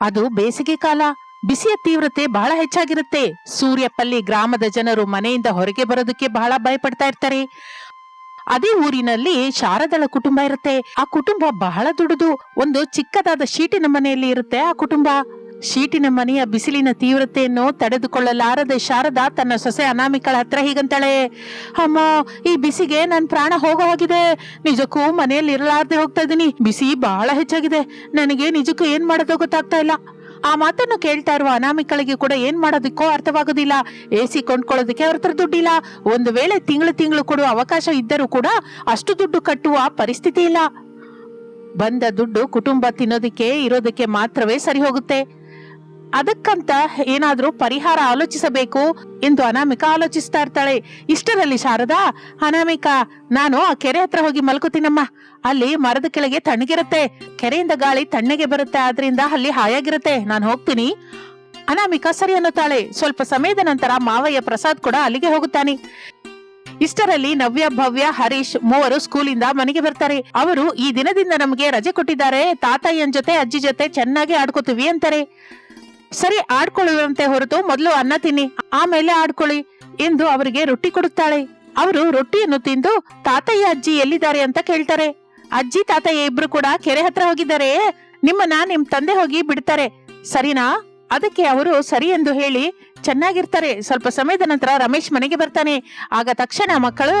ಅದು ಬೇಸಿಗೆ ಕಾಲ. ಬಿಸಿಯ ತೀವ್ರತೆ ಬಹಳ ಹೆಚ್ಚಾಗಿರುತ್ತೆ. ಸೂರ್ಯಪಲ್ಲಿ ಗ್ರಾಮದ ಜನರು ಮನೆಯಿಂದ ಹೊರಗೆ ಬರೋದಕ್ಕೆ ಬಹಳ ಭಯಪಡ್ತಾ ಇರ್ತಾರೆ. ಅದೇ ಊರಿನಲ್ಲಿ ಶಾರದಳ ಕುಟುಂಬ ಇರುತ್ತೆ. ಆ ಕುಟುಂಬ ಬಹಳ ದುಡಿದು, ಒಂದು ಚಿಕ್ಕದಾದ ಶೀಟಿನ ಮನೆಯಲ್ಲಿ ಇರುತ್ತೆ ಆ ಕುಟುಂಬ. ಶೀಟಿನ ಮನೆಯ ಬಿಸಿಲಿನ ತೀವ್ರತೆಯನ್ನು ತಡೆದುಕೊಳ್ಳಲಾರದೆ ಶಾರದಾ ತನ್ನ ಸೊಸೆ ಅನಾಮಿಕಳ ಹತ್ರ ಹೀಗಂತಾಳೆ, ಅಮ್ಮ, ಈ ಬಿಸಿಗೆ ನನ್ ಪ್ರಾಣ ಹೋಗೋ ಹೋಗಿದೆ. ನಿಜಕ್ಕೂ ಮನೆಯಲ್ಲಿ ಇರಲಾರದೆ ಹೋಗ್ತಾ ಇದ್ದೀನಿ. ಬಿಸಿ ಬಹಳ ಹೆಚ್ಚಾಗಿದೆ. ನನಗೆ ನಿಜಕ್ಕೂ ಏನ್ ಮಾಡೋದೋ ಗೊತ್ತಾಗ್ತಾ ಇಲ್ಲ. ಆ ಮಾತನ್ನು ಕೇಳ್ತಾ ಇರುವ ಅನಾಮಿಕಳಿಗೆ ಕೂಡ ಏನ್ ಮಾಡೋದಕ್ಕೋ ಅರ್ಥವಾಗೋದಿಲ್ಲ. ಎ ಸಿ ಕೊಂಡ್ಕೊಳ್ಳೋದಕ್ಕೆ ಅವ್ರ ಹತ್ರ ದುಡ್ಡಿಲ್ಲ. ಒಂದು ವೇಳೆ ತಿಂಗಳು ತಿಂಗಳು ಕೊಡುವ ಅವಕಾಶ ಇದ್ದರೂ ಕೂಡ ಅಷ್ಟು ದುಡ್ಡು ಕಟ್ಟುವ ಪರಿಸ್ಥಿತಿ ಇಲ್ಲ. ಬಂದ ದುಡ್ಡು ಕುಟುಂಬ ತಿನ್ನೋದಕ್ಕೆ, ಇರೋದಕ್ಕೆ ಮಾತ್ರವೇ ಸರಿ ಹೋಗುತ್ತೆ ಅದಕ್ಕಂತ ಏನಾದ್ರೂ ಪರಿಹಾರ ಆಲೋಚಿಸಬೇಕು ಎಂದು ಅನಾಮಿಕಾ ಆಲೋಚಿಸ್ತಾ ಇರ್ತಾಳೆ. ಇಷ್ಟರಲ್ಲಿ ಶಾರದಾ, ಅನಾಮಿಕಾ, ನಾನು ಆ ಕೆರೆ ಹತ್ರ ಹೋಗಿ ಮಲ್ಕೋತೀನಮ್ಮ. ಅಲ್ಲಿ ಮರದ ಕೆಳಗೆ ತಣ್ಣಗಿರುತ್ತೆ. ಕೆರೆಯಿಂದ ಗಾಳಿ ತಣ್ಣಗೆ ಬರುತ್ತೆ. ಆದ್ರಿಂದ ಅಲ್ಲಿ ಹಾಯಾಗಿರುತ್ತೆ. ನಾನು ಹೋಗ್ತೀನಿ. ಅನಾಮಿಕಾ ಸರಿ ಅನ್ನುತ್ತಾಳೆ. ಸ್ವಲ್ಪ ಸಮಯದ ನಂತರ ಮಾವಯ್ಯ ಪ್ರಸಾದ್ ಕೂಡ ಅಲ್ಲಿಗೆ ಹೋಗುತ್ತಾನೆ. ಇಷ್ಟರಲ್ಲಿ ನವ್ಯ, ಭವ್ಯ, ಹರೀಶ್ ಮೂವರು ಸ್ಕೂಲಿಂದ ಮನೆಗೆ ಬರ್ತಾರೆ. ಅವರು, ಈ ದಿನದಿಂದ ನಮಗೆ ರಜೆ ಕೊಟ್ಟಿದ್ದಾರೆ. ತಾತಯ್ಯನ್ ಜೊತೆ, ಅಜ್ಜಿ ಜೊತೆ ಚೆನ್ನಾಗಿ ಆಡ್ಕೋತೀವಿ ಅಂತಾರೆ. ಸರಿ ಆಡ್ಕೊಳ್ಳುವಂತೆ ಹೊರತು ಮೊದಲು ಅನ್ನ ತಿನ್ನಿ, ಆಮೇಲೆ ಆಡ್ಕೊಳ್ಳಿ ಎಂದು ಅವರಿಗೆ ರೊಟ್ಟಿ ಕೊಡುತ್ತಾಳೆ. ಅವರು ರೊಟ್ಟಿಯನ್ನು ತಿಂದು, ತಾತಯ್ಯ ಅಜ್ಜಿ ಎಲ್ಲಿದ್ದಾರೆ ಅಂತ ಕೇಳ್ತಾರೆ. ಅಜ್ಜಿ, ತಾತಯ್ಯ ಇಬ್ರು ಕೂಡ ಕೆರೆ ಹತ್ರ ಹೋಗಿದ್ದಾರೆ. ನಿಮ್ಮನ್ನ ನಿಮ್ ತಂದೆ ಹೋಗಿ ಬಿಡ್ತಾರೆ. ಸರಿನಾ? ಅದಕ್ಕೆ ಅವರು ಸರಿ ಎಂದು ಹೇಳಿ ಚೆನ್ನಾಗಿರ್ತಾರೆ. ಸ್ವಲ್ಪ ಸಮಯದ ನಂತರ ರಮೇಶ್ ಮನೆಗೆ ಬರ್ತಾನೆ. ಆಗ ತಕ್ಷಣ ಮಕ್ಕಳು,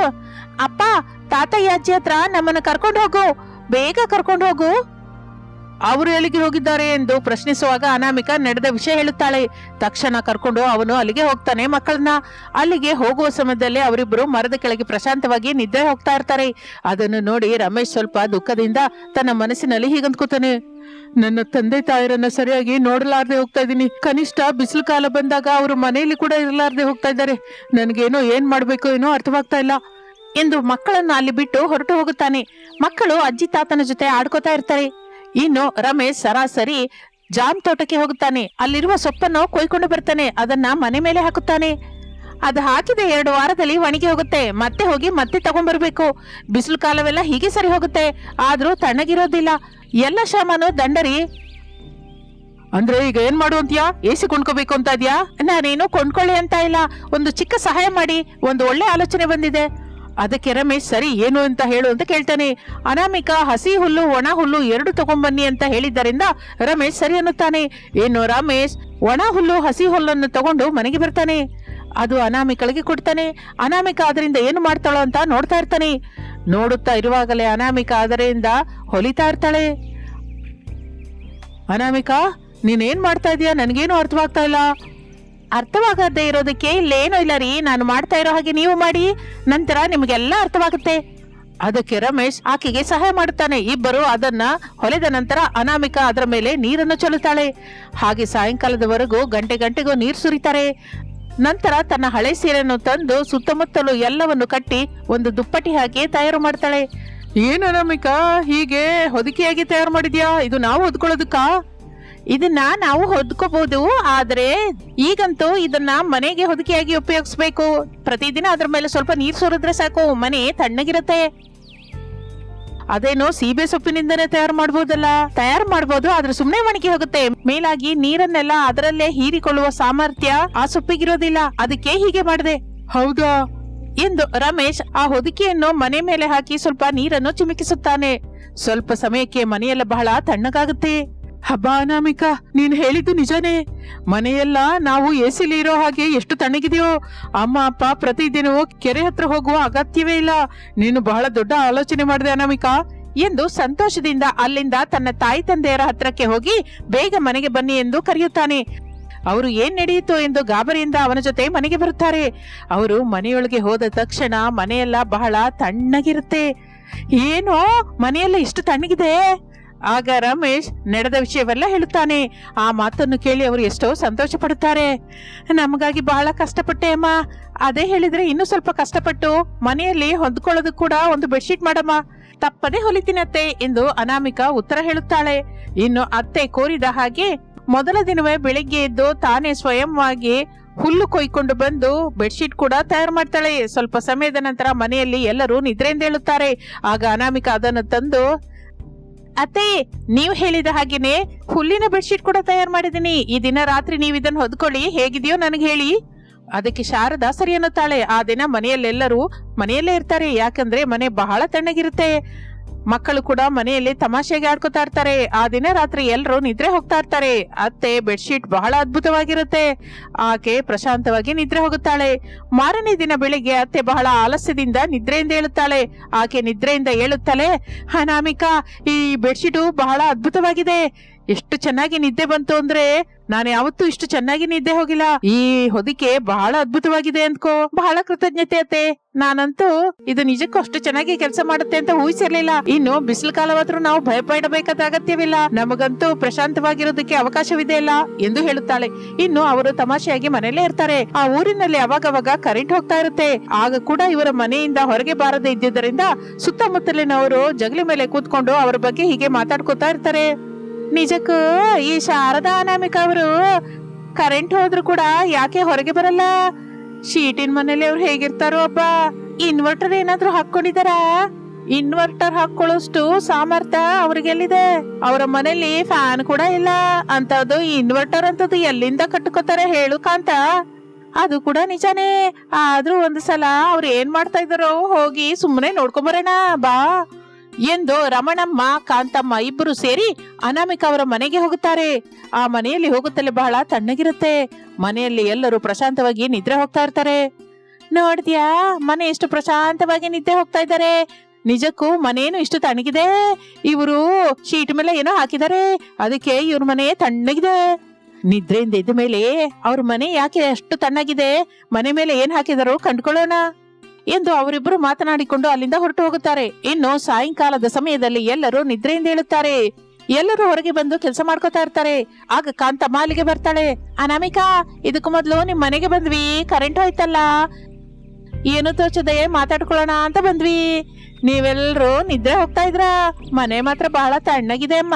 ಅಪ್ಪ, ತಾತಯ್ಯ ಅಜ್ಜಿ ಹತ್ರ ನಮ್ಮನ್ನ ಕರ್ಕೊಂಡು ಹೋಗು. ಬೇಗ ಕರ್ಕೊಂಡು ಹೋಗು. ಅವರು ಎಲ್ಲಿಗೆ ಹೋಗಿದ್ದಾರೆ ಎಂದು ಪ್ರಶ್ನಿಸುವಾಗ ಅನಾಮಿಕಾ ನಡೆದ ವಿಷಯ ಹೇಳುತ್ತಾಳೆ. ತಕ್ಷಣ ಕರ್ಕೊಂಡು ಅವನು ಅಲ್ಲಿಗೆ ಹೋಗ್ತಾನೆ. ಮಕ್ಕಳನ್ನ ಅಲ್ಲಿಗೆ ಹೋಗುವ ಸಮಯದಲ್ಲಿ ಅವರಿಬ್ಬರು ಮರದ ಕೆಳಗೆ ಪ್ರಶಾಂತವಾಗಿ ನಿದ್ದೆ ಹೋಗ್ತಾ ಇರ್ತಾರೆ. ಅದನ್ನು ನೋಡಿ ರಮೇಶ್ ಸ್ವಲ್ಪ ದುಃಖದಿಂದ ತನ್ನ ಮನಸ್ಸಿನಲ್ಲಿ ಹೀಗಂದ್ಕೋತಾನೆ ನನ್ನ ತಂದೆ ತಾಯರನ್ನ ಸರಿಯಾಗಿ ನೋಡಲಾರದೆ ಹೋಗ್ತಾ ಇದ್ದೀನಿ. ಕನಿಷ್ಠ ಬಿಸಿಲು ಕಾಲ ಬಂದಾಗ ಅವರು ಮನೆಯಲ್ಲಿ ಕೂಡ ಇರಲಾರ್ದೆ ಹೋಗ್ತಾ ಇದ್ದಾರೆ. ನನಗೇನೋ ಏನ್ ಮಾಡ್ಬೇಕು ಏನೋ ಅರ್ಥವಾಗ್ತಾ ಇಲ್ಲ ಎಂದು ಮಕ್ಕಳನ್ನ ಅಲ್ಲಿ ಬಿಟ್ಟು ಹೊರಟು ಹೋಗುತ್ತಾನೆ. ಮಕ್ಕಳು ಅಜ್ಜಿ ತಾತನ ಜೊತೆ ಆಡ್ಕೋತಾ ಇರ್ತಾರೆ. ಇನ್ನು ರಮೇಶ್ ಸರಾಸರಿ ಜಾಮ್ ತೋಟಕ್ಕೆ ಹೋಗುತ್ತಾನೆ. ಅಲ್ಲಿರುವ ಸೊಪ್ಪನ್ನು ಕೊಯ್ಕೊಂಡು ಬರ್ತಾನೆ. ಅದನ್ನ ಮನೆ ಮೇಲೆ ಹಾಕುತ್ತಾನೆ. ಅದು ಹಾಕಿದ ಎರಡು ವಾರದಲ್ಲಿ ಒಣಗಿ ಹೋಗುತ್ತೆ. ಮತ್ತೆ ಹೋಗಿ ಮತ್ತೆ ತಗೊಂಡ್ಬರ್ಬೇಕು. ಬಿಸಿಲು ಕಾಲವೆಲ್ಲ ಹೀಗೆ ಸರಿ ಹೋಗುತ್ತೆ. ಆದ್ರೂ ತಣ್ಣಗಿರೋದಿಲ್ಲ. ಎಲ್ಲ ಶಾಮಾನು ದಂಡರಿ. ಅಂದ್ರೆ ಈಗ ಏನ್ ಮಾಡು ಎಸಿ ಕೊಂಡ್ಕೋಬೇಕು ಅಂತ ಇದ್ಯಾ? ನಾನೇನು ಕೊಂಡ್ಕೊಳ್ಳಿ ಅಂತ ಇಲ್ಲ. ಒಂದು ಚಿಕ್ಕ ಸಹಾಯ ಮಾಡಿ. ಒಂದು ಒಳ್ಳೆ ಆಲೋಚನೆ ಬಂದಿದೆ. ಅದಕ್ಕೆ ರಮೇಶ್, ಸರಿ, ಏನು ಅಂತ ಹೇಳು ಅಂತ ಕೇಳ್ತಾನೆ. ಅನಾಮಿಕ, ಹಸಿ ಹುಲ್ಲು, ಒಣ ಹುಲ್ಲು ಎರಡು ತಗೊಂಡ್ಬನ್ನಿ ಅಂತ ಹೇಳಿದ್ದರಿಂದ ರಮೇಶ್ ಸರಿ ಅನ್ನುತ್ತಾನೆ. ಏನು ರಮೇಶ್, ಒಣ ಹುಲ್ಲು, ಹಸಿ ಹುಲ್ಲನ್ನು ತಗೊಂಡು ಮನೆಗೆ ಬರ್ತಾನೆ. ಅದು ಅನಾಮಿಕಳಿಗೆ ಕೊಡ್ತಾನೆ. ಅನಾಮಿಕ ಅದರಿಂದ ಏನು ಮಾಡ್ತಾಳೋ ಅಂತ ನೋಡ್ತಾ ಇರ್ತಾನೆ. ನೋಡುತ್ತಾ ಇರುವಾಗಲೇ ಅನಾಮಿಕ ಅದರಿಂದ ಹೊಲಿತಾ ಇರ್ತಾಳೆ. ಅನಾಮಿಕಾ, ನೀನೇನ್ ಮಾಡ್ತಾ ಇದೀಯಾ? ನನಗೇನು ಅರ್ಥವಾಗ್ತಾ ಇಲ್ಲ. ಅರ್ಥವಾಗದೇ ಇರೋದಕ್ಕೆ ಇಲ್ಲೇನೂ ಇಲ್ಲ ರೀ, ನಾನು ಮಾಡ್ತಾ ಇರೋ ಹಾಗೆ ನೀವು ಮಾಡಿ. ನಂತರ ನಿಮಗೆಲ್ಲ ಅರ್ಥವಾಗುತ್ತೆ. ಅದಕ್ಕೆ ರಮೇಶ್ ಆಕೆಗೆ ಸಹಾಯ ಮಾಡುತ್ತಾನೆ. ಇಬ್ಬರು ಅದನ್ನ ಹೊಲೆದ ನಂತರ ಅನಾಮಿಕ ಅದರ ಮೇಲೆ ನೀರನ್ನು ಚೆಲ್ಲುತ್ತಾಳೆ. ಹಾಗೆ ಸಾಯಂಕಾಲದವರೆಗೂ ಗಂಟೆ ಗಂಟೆಗೂ ನೀರು ಸುರಿತಾರೆ. ನಂತರ ತನ್ನ ಹಳೆ ಸೀರೆಯನ್ನು ತಂದು ಸುತ್ತಮುತ್ತಲು ಎಲ್ಲವನ್ನು ಕಟ್ಟಿ ಒಂದು ದುಪ್ಪಟ್ಟಿ ಹಾಕಿ ತಯಾರು ಮಾಡ್ತಾಳೆ. ಏನು ಅನಾಮಿಕಾ, ಹೀಗೆ ಹೊದಿಕೆಯಾಗಿ ತಯಾರು ಮಾಡಿದ್ಯಾ? ಇದು ನಾವು ಹೊದ್ಕೊಳ್ಳೋದಕ್ಕಾ? ಇದನ್ನ ನಾವು ಹೊದ್ಕೋಬಹುದು, ಆದ್ರೆ ಈಗಂತೂ ಇದನ್ನ ಮನೆಗೆ ಹೊದಿಕೆಯಾಗಿ ಉಪಯೋಗಿಸ್ಬೇಕು. ಪ್ರತಿದಿನ ಅದ್ರ ಮೇಲೆ ಸ್ವಲ್ಪ ನೀರ್ ಸುರಿದ್ರೆ ಸಾಕು, ಮನೆ ತಣ್ಣಗಿರುತ್ತೆ. ಅದೇನೋ ಸೀಬೆ ಸೊಪ್ಪಿನಿಂದನೇ ತಯಾರು ಮಾಡಬಹುದಲ್ಲ ತಯಾರು ಮಾಡಬಹುದು ಆದ್ರೆ ಸುಮ್ನೆ ಒಣಗಿ ಹೋಗುತ್ತೆ. ಮೇಲಾಗಿ ನೀರನ್ನೆಲ್ಲ ಅದರಲ್ಲೇ ಹೀರಿಕೊಳ್ಳುವ ಸಾಮರ್ಥ್ಯ ಆ ಸೊಪ್ಪಿಗಿರೋದಿಲ್ಲ. ಅದಕ್ಕೆ ಹೀಗೆ ಮಾಡಿದೆ. ಹೌದಾ? ಎಂದು ರಮೇಶ್ ಆ ಹೊದಿಕೆಯನ್ನು ಮನೆ ಮೇಲೆ ಹಾಕಿ ಸ್ವಲ್ಪ ನೀರನ್ನು ಚಿಮುಕಿಸುತ್ತಾನೆ. ಸ್ವಲ್ಪ ಸಮಯಕ್ಕೆ ಮನೆಯೆಲ್ಲ ಬಹಳ ತಣ್ಣಗಾಗುತ್ತೆ. ಹಬ್ಬ ಅನಾಮಿಕಾ, ನೀನ್ ಹೇಳಿದ್ದು ನಿಜನೇ. ಮನೆಯೆಲ್ಲ ನಾವು ಎಸಿಲಿ ಇರೋ ಹಾಗೆ ಎಷ್ಟು ತಣ್ಣಗಿದೆಯೋ, ಅಮ್ಮ, ಅಪ್ಪ ಪ್ರತಿದಿನವೂ ಕೆರೆ ಹತ್ರ ಹೋಗುವ ಅಗತ್ಯವೇ ಇಲ್ಲ. ನೀನು ಬಹಳ ದೊಡ್ಡ ಆಲೋಚನೆ ಮಾಡಿದೆ ಅನಾಮಿಕಾ. ಎಂದು ಸಂತೋಷದಿಂದ ಅಲ್ಲಿಂದ ತನ್ನ ತಾಯಿ ತಂದೆಯರ ಹತ್ರಕ್ಕೆ ಹೋಗಿ ಬೇಗ ಮನೆಗೆ ಬನ್ನಿ ಎಂದು ಕರೆಯುತ್ತಾನೆ. ಅವರು ಏನ್ ನಡೆಯಿತು ಎಂದು ಗಾಬರಿಯಿಂದ ಅವನ ಜೊತೆ ಮನೆಗೆ ಬರುತ್ತಾರೆ. ಅವರು ಮನೆಯೊಳಗೆ ಹೋದ ತಕ್ಷಣ ಮನೆಯೆಲ್ಲ ಬಹಳ ತಣ್ಣಗಿರುತ್ತೆ. ಏನೋ ಮನೆಯೆಲ್ಲ ಇಷ್ಟು ತಣ್ಣಗಿದೆ? ಆಗ ರಮೇಶ್ ನಡೆದ ವಿಷಯವೆಲ್ಲ ಹೇಳುತ್ತಾನೆ. ಆ ಮಾತನ್ನು ಕೇಳಿ ಅವರು ಎಷ್ಟೋ ಸಂತೋಷ ಪಡುತ್ತಾರೆ ನಮಗಾಗಿ ಬಹಳ ಕಷ್ಟಪಟ್ಟೆ ಅಮ್ಮ. ಅದೇ ಹೇಳಿದ್ರೆ ಇನ್ನೂ ಸ್ವಲ್ಪ ಕಷ್ಟಪಟ್ಟು ಮನೆಯಲ್ಲಿ ಹೊಂದ್ಕೊಳ್ಳೋದು ಕೂಡ ಒಂದು ಬೆಡ್ಶೀಟ್ ಮಾಡಮ್ಮ. ತಪ್ಪದೇ ಹೊಲಿತೀನತ್ತೆ ಎಂದು ಅನಾಮಿಕಾ ಉತ್ತರ ಹೇಳುತ್ತಾಳೆ. ಇನ್ನು ಅತ್ತೆ ಕೋರಿದ ಹಾಗೆ ಮೊದಲ ದಿನವೇ ಬೆಳಿಗ್ಗೆ ಎದ್ದು ತಾನೇ ಸ್ವಯಂವಾಗಿ ಹುಲ್ಲು ಕೊಯ್ಕೊಂಡು ಬಂದು ಬೆಡ್ಶೀಟ್ ಕೂಡ ತಯಾರು ಮಾಡ್ತಾಳೆ. ಸ್ವಲ್ಪ ಸಮಯದ ನಂತರ ಮನೆಯಲ್ಲಿ ಎಲ್ಲರೂ ನಿದ್ರೆಯಿಂದ ಹೇಳುತ್ತಾರೆ ಆಗ ಅನಾಮಿಕಾ ಅದನ್ನು ತಂದು ಅತ್ತೆ, ನೀವು ಹೇಳಿದ ಹಾಗೇನೆ ಹುಲ್ಲಿನ ಬೆಡ್ಶೀಟ್ ಕೂಡ ತಯಾರು ಮಾಡಿದೀನಿ ಈ ದಿನ ರಾತ್ರಿ ನೀವು ಇದನ್ನ ಹೊದ್ಕೊಳ್ಳಿ. ಹೇಗಿದೆಯೋ ನನಗೆ ಹೇಳಿ. ಅದಕ್ಕೆ ಶಾರದಾ ಸರಿ ಅನ್ನುತ್ತಾಳೆ. ಆ ದಿನ ಮನೆಯಲ್ಲೆಲ್ಲರೂ ಮನೆಯಲ್ಲೇ ಇರ್ತಾರೆ. ಯಾಕಂದ್ರೆ ಮನೆ ಬಹಳ ತಣ್ಣಗಿರುತ್ತೆ. ಮಕ್ಕಳು ಕೂಡ ಮನೆಯಲ್ಲಿ ತಮಾಷೆಗೆ ಆಡ್ಕೋತಾ ಇರ್ತಾರೆ. ಆ ದಿನ ರಾತ್ರಿ ಎಲ್ಲರೂ ನಿದ್ರೆ ಹೋಗ್ತಾ ಇರ್ತಾರೆ. ಅತ್ತೆ ಬೆಡ್ಶೀಟ್ ಬಹಳ ಅದ್ಭುತವಾಗಿರುತ್ತೆ. ಆಕೆ ಪ್ರಶಾಂತವಾಗಿ ನಿದ್ರೆ ಹೋಗುತ್ತಾಳೆ. ಮಾರನೇ ದಿನ ಬೆಳಿಗ್ಗೆ ಅತ್ತೆ ಬಹಳ ಆಲಸ್ಯದಿಂದ ನಿದ್ರೆಯಿಂದ ಏಳುತ್ತಾಳೆ. ಆಕೆ ನಿದ್ರೆಯಿಂದ ಹೇಳುತ್ತಾಳೆ ಅನಾಮಿಕಾ ಈ ಬೆಡ್ಶೀಟು ಬಹಳ ಅದ್ಭುತವಾಗಿದೆ. ಎಷ್ಟು ಚೆನ್ನಾಗಿ ನಿದ್ದೆ ಬಂತು ಅಂದ್ರೆ ನಾನು ಯಾವತ್ತೂ ಇಷ್ಟು ಚೆನ್ನಾಗಿ ನಿದ್ದೆ ಹೋಗಿಲ್ಲ. ಈ ಹೊದಿಕೆ ಬಹಳ ಅದ್ಭುತವಾಗಿದೆ ಅಂದ್ಕೋ. ಬಹಳ ಕೃತಜ್ಞತೆ ಅತ್ತೆ. ನಾನಂತೂ ಇದು ನಿಜಕ್ಕೂ ಅಷ್ಟು ಚೆನ್ನಾಗಿ ಕೆಲಸ ಮಾಡುತ್ತೆ ಅಂತ ಊಹಿಸಿರ್ಲಿಲ್ಲ. ಇನ್ನು ಬಿಸಿಲು ಕಾಲವಾದ್ರೂ ನಾವು ಭಯ ಪಡಬೇಕಾದ ಅಗತ್ಯವಿಲ್ಲ. ನಮಗಂತೂ ಪ್ರಶಾಂತವಾಗಿರೋದಕ್ಕೆ ಅವಕಾಶವಿದೆ ಅಲ್ಲ ಎಂದು ಹೇಳುತ್ತಾಳೆ. ಇನ್ನು ಅವರು ತಮಾಷೆಯಾಗಿ ಮನೆಯಲ್ಲೇ ಇರ್ತಾರೆ. ಆ ಊರಿನಲ್ಲಿ ಅವಾಗವಾಗ ಕರೆಂಟ್ ಹೋಗ್ತಾ ಇರುತ್ತೆ. ಆಗ ಕೂಡ ಇವರ ಮನೆಯಿಂದ ಹೊರಗೆ ಬಾರದೆ ಇದ್ದಿದ್ದರಿಂದ ಸುತ್ತಮುತ್ತಲಿನವರು ಜಗಲಿ ಮೇಲೆ ಕೂತ್ಕೊಂಡು ಅವರ ಬಗ್ಗೆ ಹೀಗೆ ಮಾತಾಡ್ಕೋತಾ ಇರ್ತಾರೆ. ನಿಜಕ್ಕೂ ಈ ಶಾರದಾ ಅನಾಮಿಕ ಅವರು ಕರೆಂಟ್ ಹೋದ್ರು ಕೂಡ ಯಾಕೆ ಹೊರಗೆ ಬರಲ್ಲ? ಶೀಟಿನ ಮನೇಲಿ ಅವ್ರು ಹೇಗಿರ್ತಾರೋ ಅಪ್ಪ ಇನ್ವರ್ಟರ್ ಏನಾದ್ರೂ ಹಾಕೊಂಡಿದಾರಾ ಇನ್ವರ್ಟರ್ ಹಾಕೊಳ್ಳೋಷ್ಟು ಸಾಮರ್ಥ್ಯ ಅವ್ರಿಗೆಲ್ಲಿದೆ? ಅವರ ಮನೇಲಿ ಫ್ಯಾನ್ ಕೂಡ ಇಲ್ಲ. ಅಂತದ್ದು ಇನ್ವರ್ಟರ್ ಅಂತದ್ದು ಎಲ್ಲಿಂದ ಕಟ್ಕೋತಾರೆ ಹೇಳು ಕಾಂತ. ಅದು ಕೂಡ ನಿಜಾನೇ. ಆದ್ರೂ ಒಂದು ಸಲ ಅವ್ರು ಏನ್ ಮಾಡ್ತಾ ಇದಾರೋ ಹೋಗಿ ಸುಮ್ಮನೆ ನೋಡ್ಕೊಂಬರೋಣ, ಬಾ. ಎಂದು ರಮಣಮ್ಮ, ಕಾಂತಮ್ಮ ಇಬ್ಬರು ಸೇರಿ ಅನಾಮಿಕ ಅವರ ಮನೆಗೆ ಹೋಗುತ್ತಾರೆ. ಆ ಮನೆಯಲ್ಲಿ ಹೋಗುತ್ತಲೇ ಬಹಳ ತಣ್ಣಗಿರುತ್ತೆ. ಮನೆಯಲ್ಲಿ ಎಲ್ಲರೂ ಪ್ರಶಾಂತವಾಗಿ ನಿದ್ರೆ ಹೋಗ್ತಾ ಇರ್ತಾರೆ. ನೋಡ್ದ್ಯಾ ಮನೆ ಎಷ್ಟು ಪ್ರಶಾಂತವಾಗಿ ನಿದ್ದೆ ಹೋಗ್ತಾ ಇದ್ದಾರೆ. ನಿಜಕ್ಕೂ ಮನೇನು ಇಷ್ಟು ತಣ್ಣಗಿದೆ. ಇವರು ಶೀಟ್ ಮೇಲೆ ಏನೋ ಹಾಕಿದ್ದಾರೆ. ಅದಕ್ಕೆ ಇವ್ರ ಮನೆ ತಣ್ಣಗಿದೆ. ನಿದ್ರೆಯಿಂದ ಇದ್ದ ಮೇಲೆ ಅವ್ರ ಮನೆ ಯಾಕೆ ಅಷ್ಟು ತಣ್ಣಗಿದೆ? ಮನೆ ಮೇಲೆ ಏನ್ ಹಾಕಿದಾರೋ ಕಂಡ್ಕೊಳ್ಳೋಣ. ಎಂದು ಅವರಿಬ್ಬರು ಮಾತನಾಡಿಕೊಂಡು ಅಲ್ಲಿಂದ ಹೊರಟು ಹೋಗುತ್ತಾರೆ. ಇನ್ನು ಸಾಯಂಕಾಲದ ಸಮಯದಲ್ಲಿ ಎಲ್ಲರೂ ನಿದ್ರೆಯಿಂದ ಹೇಳುತ್ತಾರೆ ಎಲ್ಲರೂ ಹೊರಗೆ ಬಂದು ಕೆಲಸ ಮಾಡ್ಕೋತಾ ಇರ್ತಾರೆ. ಆಗ ಕಾಂತ ಮಾಲಿಗೆ ಬರ್ತಾಳೆ. ಅನಾಮಿಕಾ, ಇದಕ್ಕೂ ಮೊದಲು ನಿಮ್ ಮನೆಗೆ ಬಂದ್ವಿ. ಕರೆಂಟ್ ಹೋಯ್ತಲ್ಲ. ಏನು ತೋಚದೆ ಮಾತಾಡ್ಕೊಳ್ಳೋಣ ಅಂತ ಬಂದ್ವಿ. ನೀವೆಲ್ರೂ ನಿದ್ರೆ ಹೋಗ್ತಾ ಇದ್ರ. ಮನೆ ಮಾತ್ರ ಬಹಳ ತಣ್ಣಗಿದೆ ಅಮ್ಮ.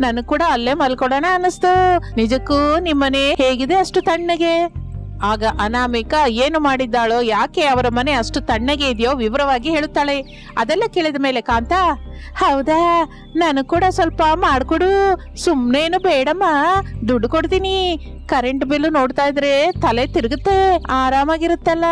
ನನಗ್ ಕೂಡ ಅಲ್ಲೇ ಮಲ್ಕೊಡೋಣ ಅನ್ನಿಸ್ತು. ನಿಜಕ್ಕೂ ನಿಮ್ಮನೆ ಹೇಗಿದೆ ಅಷ್ಟು ತಣ್ಣಗೆ? ಆಗ ಅನಾಮಿಕ ಏನು ಮಾಡಿದ್ದಾಳೋ, ಯಾಕೆ ಅವರ ಮನೆ ಅಷ್ಟು ತಣ್ಣಗೆ ಇದೆಯೋ ವಿವರವಾಗಿ ಹೇಳುತ್ತಾಳೆ. ಅದೆಲ್ಲ ಕೇಳಿದ ಮೇಲೆ ಕಾಂತ, ಹೌದಾ, ನಾನು ಕೂಡ ಸ್ವಲ್ಪ ಮಾಡ್ಕೊಡು. ಸುಮ್ಮನೇನು ಬೇಡಮ್ಮ, ದುಡ್ಡು ಕೊಡ್ತೀನಿ. ಕರೆಂಟ್ ಬಿಲ್ ನೋಡ್ತಾ ಇದ್ರೆ ತಲೆ ತಿರುಗುತ್ತೆ, ಆರಾಮಾಗಿರುತ್ತಲ್ಲ.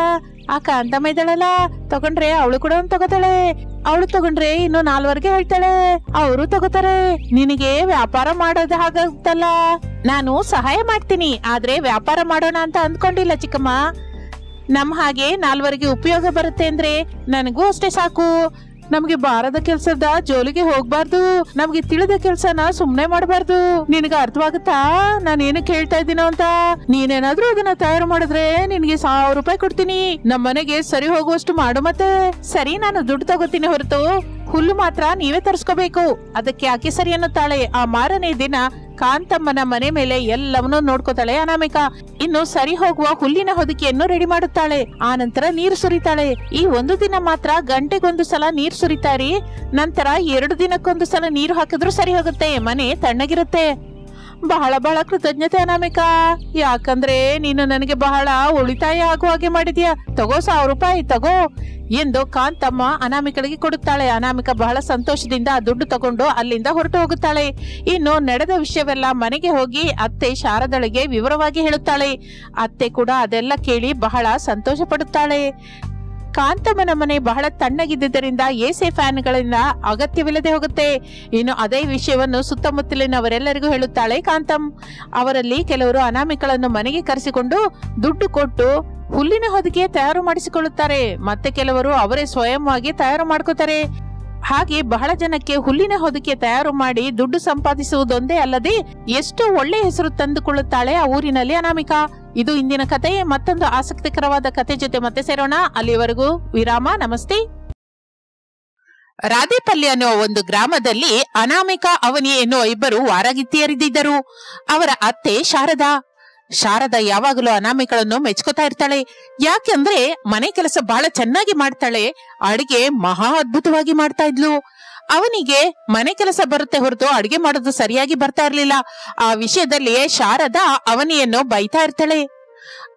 ಆ ಕಾಂತಮ್ಮ ಇದ್ದಾಳಲ್ಲ ತಗೊಂಡ್ರೆ ಅವಳು ಕೂಡ ಒಂದ್ ತಗೋತಾಳೆ. ಅವಳು ತಗೊಂಡ್ರೆ ಇನ್ನು ನಾಲ್ವರ್ಗೆ ಹೇಳ್ತಾಳೆ. ಅವರು ತಗೋತಾರೆ. ನಿನಗೆ ವ್ಯಾಪಾರ ಮಾಡೋದ ಹಾಗಾಗುತ್ತಲ್ಲ ನಾನು ಸಹಾಯ ಮಾಡ್ತೀನಿ, ಆದ್ರೆ ವ್ಯಾಪಾರ ಮಾಡೋಣ ಅಂತ ಅಂದ್ಕೊಂಡಿಲ್ಲ ಚಿಕ್ಕಮ್ಮ. ನಮ್ ಹಾಗೆ ನಾಲ್ವರಿಗೆ ಉಪಯೋಗ ಬರುತ್ತೆ ಅಂದ್ರೆ ನನಗೂ ಅಷ್ಟೇ ಸಾಕು. ನಮ್ಗೆ ಬಾರದ ಕೆಲ್ಸದ ಜೋಲಿಗೆ ಹೋಗ್ಬಾರ್ದು. ನಮ್ಗೆ ತಿಳಿದ ಕೆಲ್ಸನ ಸುಮ್ನೆ ಮಾಡಬಾರ್ದು. ನಿನಗ ಅರ್ಥವಾಗುತ್ತಾ? ನಾನು ಏನು ಹೇಳ್ತಾ ಇದ್ದೀನೋ ಅಂತ? ನೀನೇನಾದ್ರೂ ಅದನ್ನ ತಯಾರು ಮಾಡಿದ್ರೆ ನಿನಗೆ ಸಾವಿರ ರೂಪಾಯಿ ಕೊಡ್ತೀನಿ. ನಮ್ಮ ಮನೆಗೆ ಸರಿ ಹೋಗುವಷ್ಟು ಮಾಡು ಮತ್ತೆ. ಸರಿ, ನಾನು ದುಡ್ಡು ತಗೋತೀನಿ ಹೊರತು. ಹುಲ್ಲು ಮಾತ್ರ ನೀವೇ ತರಿಸ್ಕೋಬೇಕು. ಅದಕ್ಕೆ ಆಕೆ ಸರಿ ಅನ್ನುತ್ತಾಳೆ? ಆ ಮಾರನೇ ದಿನ ಕಾಂತಮ್ಮನ ಮನೆ ಮೇಲೆ ಎಲ್ಲವನ್ನೂ ನೋಡ್ಕೋತಾಳೆ ಅನಾಮಿಕ. ಇನ್ನು ಸರಿ ಹೋಗುವ ಹುಲ್ಲಿನ ಹೊದಿಕೆಯನ್ನು ರೆಡಿ ಮಾಡುತ್ತಾಳೆ. ಆ ನಂತರ ನೀರು ಸುರಿತಾಳೆ. ಈ ಒಂದು ದಿನ ಮಾತ್ರ ಗಂಟೆಗೊಂದು ಸಲ ನೀರು ಸುರಿತಾರಿ ನಂತರ ಎರಡು ದಿನಕ್ಕೊಂದು ಸಲ ನೀರು ಹಾಕಿದ್ರು ಸರಿ ಹೋಗುತ್ತೆ. ಮನೆ ತಣ್ಣಗಿರುತ್ತೆ. ಬಹಳ ಬಹಳ ಕೃತಜ್ಞತೆ ಅನಾಮಿಕಾ. ಯಾಕಂದ್ರೆ ನೀನು ನನಗೆ ಬಹಳ ಉಳಿತಾಯ ಆಗುವ ಹಾಗೆ ಮಾಡಿದೀಯ. ತಗೋ ಸಾವಿರ ರೂಪಾಯಿ, ತಗೋ. ಎಂದು ಕಾಂತಮ್ಮ ಅನಾಮಿಕಳಿಗೆ ಕೊಡುತ್ತಾಳೆ. ಅನಾಮಿಕ ಬಹಳ ಸಂತೋಷದಿಂದ ಆ ದುಡ್ಡು ತಗೊಂಡು ಅಲ್ಲಿಂದ ಹೊರಟು ಹೋಗುತ್ತಾಳೆ. ಇನ್ನು ನಡೆದ ವಿಷಯವೆಲ್ಲ ಮನೆಗೆ ಹೋಗಿ ಅತ್ತೆ ಶಾರದಳಿಗೆ ವಿವರವಾಗಿ ಹೇಳುತ್ತಾಳೆ. ಅತ್ತೆ ಕೂಡ ಅದೆಲ್ಲ ಕೇಳಿ ಬಹಳ ಸಂತೋಷ ಪಡುತ್ತಾಳೆ ಕಾಂತಮ್ಮನ ಮನೆ ಬಹಳ ತಣ್ಣಗಿದ್ದರಿಂದ ಎಸಿ ಫ್ಯಾನ್ಗಳಿಂದ ಅಗತ್ಯವಿಲ್ಲದೆ ಹೋಗುತ್ತೆ. ಇನ್ನು ಅದೇ ವಿಷಯವನ್ನು ಸುತ್ತಮುತ್ತಲಿನವರೆಲ್ಲರಿಗೂ ಹೇಳುತ್ತಾಳೆ ಕಾಂತಮ್. ಅವರಲ್ಲಿ ಕೆಲವರು ಅನಾಮಿಕಳನ್ನು ಮನೆಗೆ ಕರೆಸಿಕೊಂಡು ದುಡ್ಡು ಕೊಟ್ಟು ಹುಲ್ಲಿನ ಹೊದಿಕೆ ತಯಾರು ಮಾಡಿಸಿಕೊಳ್ಳುತ್ತಾರೆ. ಮತ್ತೆ ಕೆಲವರು ಅವರೇ ಸ್ವಯಂವಾಗಿ ತಯಾರು ಮಾಡ್ಕೋತಾರೆ. ಹಾಗೆ ಬಹಳ ಜನಕ್ಕೆ ಹುಲ್ಲಿನ ಹೊದಿಕೆ ತಯಾರು ಮಾಡಿ ದುಡ್ಡು ಸಂಪಾದಿಸುವುದೊಂದೇ ಅಲ್ಲದೆ ಎಷ್ಟು ಒಳ್ಳೆ ಹೆಸರು ತಂದುಕೊಳ್ಳುತ್ತಾಳೆ ಆ ಊರಿನಲ್ಲಿ ಅನಾಮಿಕಾ. ಇದು ಇಂದಿನ ಕತೆ. ಮತ್ತೊಂದು ಆಸಕ್ತಿಕರವಾದ ಕತೆ ಜೊತೆ ಮತ್ತೆ ಸೇರೋಣ. ಅಲ್ಲಿವರೆಗೂ ವಿರಾಮ. ನಮಸ್ತೆ. ರಾಧೇಪಲ್ಲಿ ಅನ್ನುವ ಒಂದು ಗ್ರಾಮದಲ್ಲಿ ಅನಾಮಿಕ ಅವನಿ ಎನ್ನುವ ಇಬ್ಬರು ವಾರಗಿತ್ತಿಯರಿದ್ದರು ಅವರ ಅತ್ತೆ ಶಾರದಾ. ಶಾರದಾ ಯಾವಾಗಲೂ ಅನಾಮಿಕಳನ್ನು ಮೆಚ್ಕೋತಾ ಇರ್ತಾಳೆ. ಯಾಕೆಂದ್ರೆ ಮನೆ ಕೆಲಸ ಬಹಳ ಚೆನ್ನಾಗಿ ಮಾಡ್ತಾಳೆ. ಅಡಿಗೆ ಮಹಾ ಅದ್ಭುತವಾಗಿ ಮಾಡ್ತಾ ಇದ್ಲು. ಅವನಿಗೆ ಮನೆ ಕೆಲಸ ಬರುತ್ತೆ ಹೊರತು ಅಡಿಗೆ ಮಾಡೋದು ಸರಿಯಾಗಿ ಬರ್ತಾ ಇರ್ಲಿಲ್ಲ. ಆ ವಿಷಯದಲ್ಲಿಯೇ ಶಾರದಾ ಅವನಿಯನ್ನು ಬೈತಾ ಇರ್ತಾಳೆ.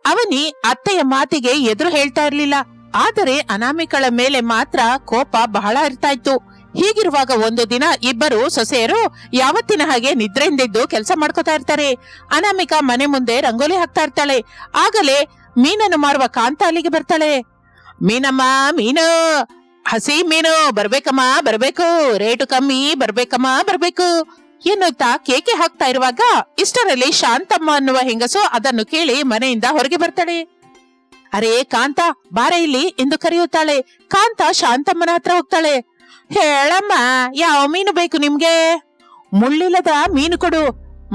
ಅವನಿ ಅತ್ತೆಯ ಮಾತಿಗೆ ಎದುರು ಹೇಳ್ತಾ ಇರ್ಲಿಲ್ಲ. ಆದರೆ ಅನಾಮಿಕಳ ಮೇಲೆ ಮಾತ್ರ ಕೋಪ ಬಹಳ ಇರ್ತಾ ಇತ್ತು. ಹೀಗಿರುವಾಗ ಒಂದು ದಿನ ಇಬ್ಬರು ಸೊಸೆಯರು ಯಾವತ್ತಿನ ಹಾಗೆ ನಿದ್ರೆಯಿಂದಿದ್ದು ಕೆಲಸ ಮಾಡ್ಕೋತಾ ಇರ್ತಾರೆ. ಅನಾಮಿಕಾ ಮನೆ ಮುಂದೆ ರಂಗೋಲಿ ಹಾಕ್ತಾ ಇರ್ತಾಳೆ. ಆಗಲೇ ಮೀನನ್ನು ಮಾರುವ ಕಾಂತ ಅಲ್ಲಿಗೆ ಬರ್ತಾಳೆ. ಮೀನಮ್ಮ, ಮೀನು! ಹಸಿ ಮೀನು ಬರ್ಬೇಕಮ್ಮ, ಬರ್ಬೇಕು. ರೇಟು ಕಮ್ಮಿ, ಬರ್ಬೇಕಮ್ಮ, ಬರ್ಬೇಕು. ಎನ್ನುತ್ತಾ ಕೇಕೆ ಹಾಕ್ತಾ ಇರುವಾಗ ಇಷ್ಟರಲ್ಲಿ ಶಾಂತಮ್ಮ ಅನ್ನುವ ಹೆಂಗಸು ಅದನ್ನು ಕೇಳಿ ಮನೆಯಿಂದ ಹೊರಗೆ ಬರ್ತಾಳೆ. ಅರೇ ಕಾಂತ, ಬಾರ ಇಲ್ಲಿ ಎಂದು ಕರೆಯುತ್ತಾಳೆ. ಕಾಂತ ಶಾಂತಮ್ಮನ ಹತ್ರ ಹೋಗ್ತಾಳೆ. ಹೇಳಮ್ಮ, ಯಾವ ಮೀನು ಬೇಕು ನಿಮ್ಗೆ? ಮುಳ್ಳಿಲ್ಲದ ಮೀನು ಕೊಡು.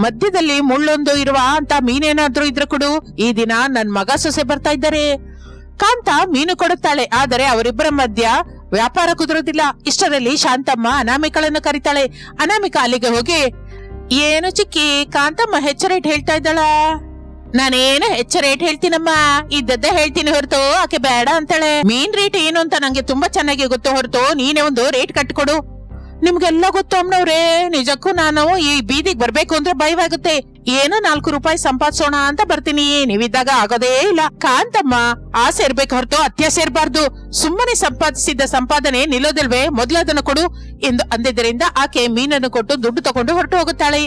ಮಧ್ಯದಲ್ಲಿ ಮುಳ್ಳೊಂದು ಇರುವ ಅಂತ ಮೀನೇನಾದ್ರೂ ಇದ್ರೆ ಕೊಡು. ಈ ದಿನ ನನ್ ಮಗ ಸೊಸೆ ಬರ್ತಾ ಇದ್ದಾರೆ. ಕಾಂತ ಮೀನು ಕೊಡುತ್ತಾಳೆ, ಆದರೆ ಅವರಿಬ್ಬರ ಮಧ್ಯ ವ್ಯಾಪಾರ ಕುದುರೋದಿಲ್ಲ. ಇಷ್ಟರಲ್ಲಿ ಶಾಂತಮ್ಮ ಅನಾಮಿಕಳನ್ನು ಕರೀತಾಳೆ. ಅನಾಮಿಕ ಅಲ್ಲಿಗೆ ಹೋಗಿ, ಏನು ಚಿಕ್ಕಿ, ಕಾಂತಮ್ಮ ಹೆಚ್ಚ ರೇಟ್ ಹೇಳ್ತಾ ಇದ್ದಾಳ? ನಾನೇನು ಹೆಚ್ಚ ರೇಟ್ ಹೇಳ್ತೀನಮ್ಮ. ಇದ್ದದ್ದೇ ಹೇಳ್ತೀನಿ ಹೊರತು, ಆಕೆ ಬೇಡ ಅಂತಾಳೆ. ಮೀನ್ ರೇಟ್ ಏನು ಅಂತ ನಂಗೆ ತುಂಬಾ ಚೆನ್ನಾಗಿ ಗೊತ್ತು ಹೊರತು, ನೀನೇ ಒಂದು ರೇಟ್ ಕಟ್ಕೊಡು ನಿಮ್ಗೆಲ್ಲ ಗೊತ್ತು ಅಮ್ಮನವ್ರೆ, ನಿಜಕ್ಕೂ ನಾನು ಈ ಬೀದಿಗೆ ಬರ್ಬೇಕು ಅಂದ್ರೆ ಭಯವಾಗುತ್ತೆ. ಏನೋ ನಾಲ್ಕು ರೂಪಾಯಿ ಸಂಪಾದಿಸೋಣ ಅಂತ ಬರ್ತೀನಿ. ನೀವಿದ್ದಾಗ ಆಗೋದೇ ಇಲ್ಲ. ಕಾಂತಮ್ಮ, ಆಸೆ ಇರ್ಬೇಕು ಹೊರತು, ಅತ್ಯಾಸೆ ಇರಬಾರ್ದು. ಸುಮ್ಮನೆ ಸಂಪಾದಿಸಿದ ಸಂಪಾದನೆ ನಿಲ್ಲೋದಿಲ್ವೇ? ಮೊದಲದನ್ನು ಕೊಡು ಎಂದು ಅಂದಿದ್ದರಿಂದ ಆಕೆ ಮೀನನ್ನು ಕೊಟ್ಟು ದುಡ್ಡು ತಗೊಂಡು ಹೊರಟು ಹೋಗುತ್ತಾಳೆ.